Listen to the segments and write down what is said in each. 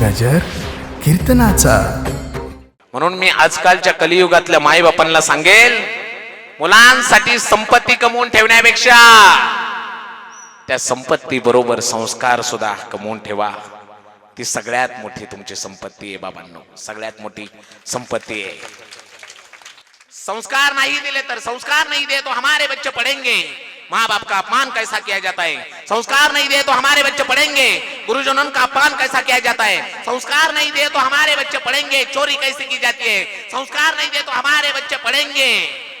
गजर कीर्तनाचा. म्हणून मी आजकालच्या कलियुगातल्या माईबापांना सांगेल मुलांसाठी संपत्ती कमवून ठेवण्यापेक्षा त्या संपत्ती बरोबर संस्कार सुद्धा कमवून ठेवा. ती सगळ्यात मोठी तुमची संपत्ती आहे बाबांनो. सगळ्यात मोठी संपत्ती आहे. संस्कार नाही दिले तर संस्कार नाही दे तो हमारे बच्चे पडेंगे माँ बाप का अपमान कैसा किया जाता है? संस्कार नहीं दे तो हमारे बच्चे पढ़ेंगे। गुरुजनों का अपमान कैसा किया जाता है? संस्कार नहीं दे तो हमारे बच्चे पढ़ेंगे। चोरी कैसे की जाती है? संस्कार नहीं दे तो हमारे बच्चे पढ़ेंगे।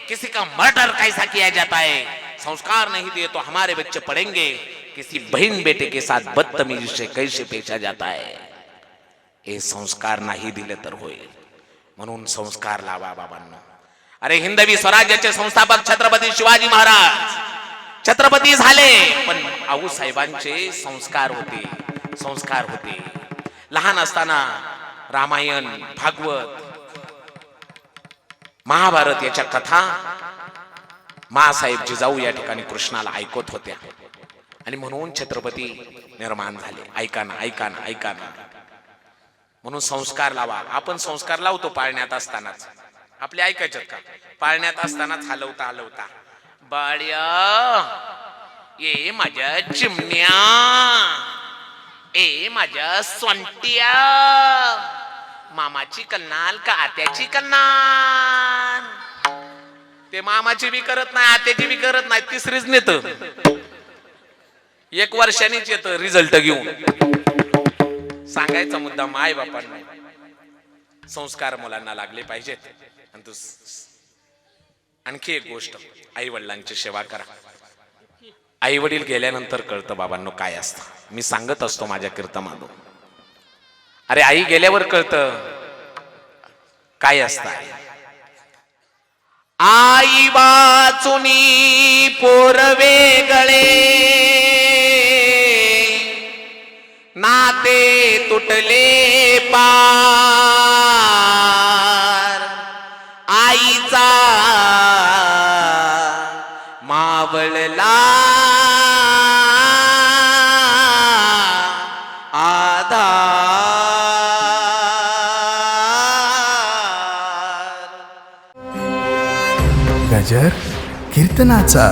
किसी का मर्डर कैसा किया जाता है? संस्कार नहीं दिए तो हमारे बच्चे पढ़ेंगे। किसी बहन बेटे के साथ बदतमीजी से कैसे पेशा जाता है? हे संस्कार नाही दिले तर म्हणून संस्कार लावा बाबांनो अरे हिंदवी स्वराज्याचे संस्थापक छत्रपती शिवाजी महाराज छत्रपती झाले. पण आऊसाहेबांचे संस्कार होते. संस्कार होते. लहान असताना रामायण भागवत महाभारत याच्या कथा मासाहेब जिजाऊ या ठिकाणी कृष्णाला ऐकत होत्या. आणि म्हणून छत्रपती निर्माण झाले. ऐका ना ऐका ना ऐका ना. म्हणून संस्कार लावा. आपण संस्कार लावतो पाळण्यात असतानाच. आपले ऐकायच्यात का? पाळण्यात असतानाच हलवता हलवता. बाळ्या ए माझ्या चिमण्या. ए माझ्या स्वंटिया. मामाची कन्नाल का आत्याची कन्नाल? ते मामाची बी करत नाही आत्याची बी करत नाही तिसरीच नेत. एक वर्षानेच येतं रिझल्ट घेऊन. सांगायचा मुद्दा माय बापांना. संस्कार मुलांना लागले पाहिजेत. आणि तू आणखी एक गोष्ट आई वडिलांची सेवा करा. आई वडील गेल्यानंतर कळतं बाबांनो काय असतं. मी सांगत असतो माझ्या कीर्तमाधून अरे आई गेल्यावर कळतं. काय असतं आई. आई वाचुनी पोर वेगळे नाते तुटले पार. आईचा मावळला गजर कीर्तनाचा.